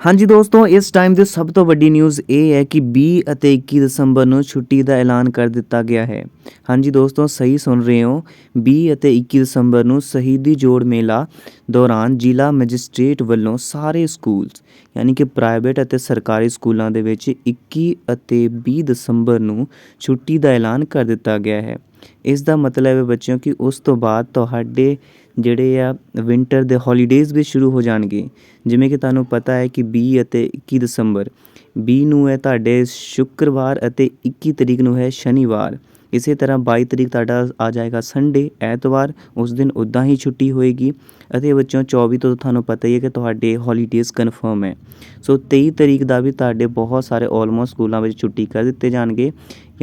ਹਾਂਜੀ ਦੋਸਤੋ, ਇਸ ਟਾਈਮ ਦੀ ਸਭ ਤੋਂ ਵੱਡੀ ਨਿਊਜ਼ ਇਹ ਹੈ ਕਿ 20 ਅਤੇ 21 ਦਸੰਬਰ ਨੂੰ ਛੁੱਟੀ ਦਾ ਐਲਾਨ ਕਰ ਦਿੱਤਾ ਗਿਆ ਹੈ। ਹਾਂਜੀ ਦੋਸਤੋ, ਸਹੀ ਸੁਣ ਰਹੇ ਹੋ। 20 ਅਤੇ 21 ਦਸੰਬਰ ਨੂੰ ਸ਼ਹੀਦੀ ਜੋੜ ਮੇਲਾ ਦੌਰਾਨ ਜ਼ਿਲ੍ਹਾ ਮੈਜਿਸਟ੍ਰੇਟ ਵੱਲੋਂ ਸਾਰੇ ਸਕੂਲਸ ਯਾਨੀ ਕਿ ਪ੍ਰਾਈਵੇਟ ਅਤੇ ਸਰਕਾਰੀ ਸਕੂਲਾਂ ਦੇ ਵਿੱਚ 21 ਅਤੇ 20 ਦਸੰਬਰ ਨੂੰ ਛੁੱਟੀ ਦਾ ਐਲਾਨ ਕਰ ਦਿੱਤਾ ਗਿਆ ਹੈ। ਇਸ ਦਾ ਮਤਲਬ ਹੈ ਬੱਚਿਓ ਕਿ ਉਸ ਤੋਂ ਬਾਅਦ ਤੁਹਾਡੇ ਜਿਹੜੇ ਆ ਵਿੰਟਰ ਦੇ ਹੋਲੀਡੇਜ਼ ਵੀ ਸ਼ੁਰੂ ਹੋ ਜਾਣਗੇ। ਜਿਵੇਂ ਕਿ ਤੁਹਾਨੂੰ ਪਤਾ ਹੈ ਕਿ ਵੀਹ ਅਤੇ 21 ਦਸੰਬਰ। ਵੀਹ ਨੂੰ ਹੈ ਤੁਹਾਡੇ ਸ਼ੁੱਕਰਵਾਰ ਅਤੇ 21 ਤਰੀਕ ਨੂੰ ਹੈ ਸ਼ਨੀਵਾਰ। ਇਸੇ ਤਰ੍ਹਾਂ ਬਾਈ ਤਰੀਕ ਤੁਹਾਡਾ ਆ ਜਾਏਗਾ ਸੰਡੇ ਐਤਵਾਰ, ਉਸ ਦਿਨ ਉੱਦਾਂ ਹੀ ਛੁੱਟੀ ਹੋਏਗੀ ਅਤੇ ਬੱਚਿਓ 24 ਤੋਂ ਤੁਹਾਨੂੰ ਪਤਾ ਹੀ ਹੈ ਕਿ ਤੁਹਾਡੇ ਹੋਲੀਡੇਜ਼ ਕਨਫਰਮ ਹੈ। ਸੋ ਤੇਈ ਤਰੀਕ ਦਾ ਵੀ ਤੁਹਾਡੇ ਬਹੁਤ ਸਾਰੇ ਆਲਮੋਸਟ ਸਕੂਲਾਂ ਵਿੱਚ ਛੁੱਟੀ ਕਰ ਦਿੱਤੇ ਜਾਣਗੇ।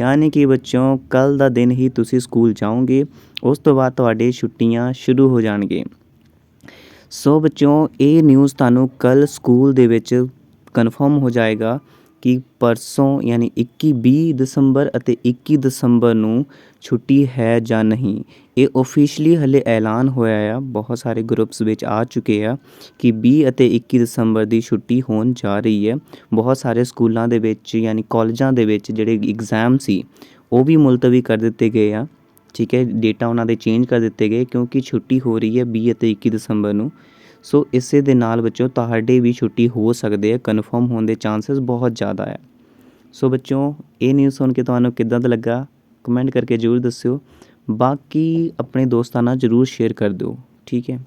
ਯਾਨੀ ਕਿ ਬੱਚਿਓ, ਕੱਲ੍ਹ ਦਾ ਦਿਨ ਹੀ ਤੁਸੀਂ ਸਕੂਲ ਜਾਓਗੇ, ਉਸ ਤੋਂ ਬਾਅਦ ਤੁਹਾਡੇ ਛੁੱਟੀਆਂ ਸ਼ੁਰੂ ਹੋ ਜਾਣਗੇ। ਸੋ ਬੱਚਿਓ, ਇਹ ਨਿਊਜ਼ ਤੁਹਾਨੂੰ ਕੱਲ੍ਹ ਸਕੂਲ ਦੇ ਵਿੱਚ ਕਨਫਰਮ ਹੋ ਜਾਏਗਾ। ਕਿ ਪਰਸੋਂ ਯਾਨੀ ਇੱਕੀ ਵੀਹ ਦਸੰਬਰ ਅਤੇ 21 ਦਸੰਬਰ ਨੂੰ ਛੁੱਟੀ ਹੈ ਜਾਂ ਨਹੀਂ। ਇਹ ਆਫੀਸ਼ੀਅਲੀ ਹਾਲੇ ਐਲਾਨ ਹੋਇਆ ਆ, ਬਹੁਤ ਸਾਰੇ ਗਰੁੱਪਸ ਵਿੱਚ ਆ ਚੁੱਕੇ ਆ ਕਿ ਵੀਹ ਅਤੇ 21 ਦਸੰਬਰ ਦੀ ਛੁੱਟੀ ਹੋਣ ਜਾ ਰਹੀ ਹੈ। ਬਹੁਤ ਸਾਰੇ ਸਕੂਲਾਂ ਦੇ ਵਿੱਚ ਯਾਨੀ ਕਾਲਜਾਂ ਦੇ ਵਿੱਚ ਜਿਹੜੇ ਇਗਜ਼ਾਮ ਸੀ, ਉਹ ਵੀ ਮੁਲਤਵੀ ਕਰ ਦਿੱਤੇ ਗਏ ਆ। ਠੀਕ ਹੈ ਡੇਟਾ ਉਹਨਾਂ ਦੇ ਚੇਂਜ ਕਰ ਦਿੱਤੇ ਗਏ ਕਿਉਂਕਿ ਛੁੱਟੀ ਹੋ ਰਹੀ ਹੈ ਵੀਹ ਅਤੇ 21 ਦਸੰਬਰ ਨੂੰ। ਸੋ ਇਸੇ ਦੇ ਨਾਲ ਬੱਚਿਓ, ਤੁਹਾਡੇ ਵੀ ਛੁੱਟੀ ਹੋ ਸਕਦੇ ਹੈ ਕਨਫਰਮ ਹੋਣ ਦੇ ਚਾਂਸਸ ਬਹੁਤ ਜ਼ਿਆਦਾ ਹੈ ਸੋ ਬੱਚਿਓ, ਇਹ ਨਿਊਜ਼ ਸੁਣ ਕੇ ਤੁਹਾਨੂੰ ਕਿੱਦਾਂ ਦਾ ਲੱਗਾ? ਕਮੈਂਟ ਕਰਕੇ ਜ਼ਰੂਰ ਦੱਸਿਓ। ਬਾਕੀ ਆਪਣੇ ਦੋਸਤਾਂ ਨਾਲ ਜ਼ਰੂਰ ਸ਼ੇਅਰ ਕਰ ਦਿਓ। ਠੀਕ ਹੈ।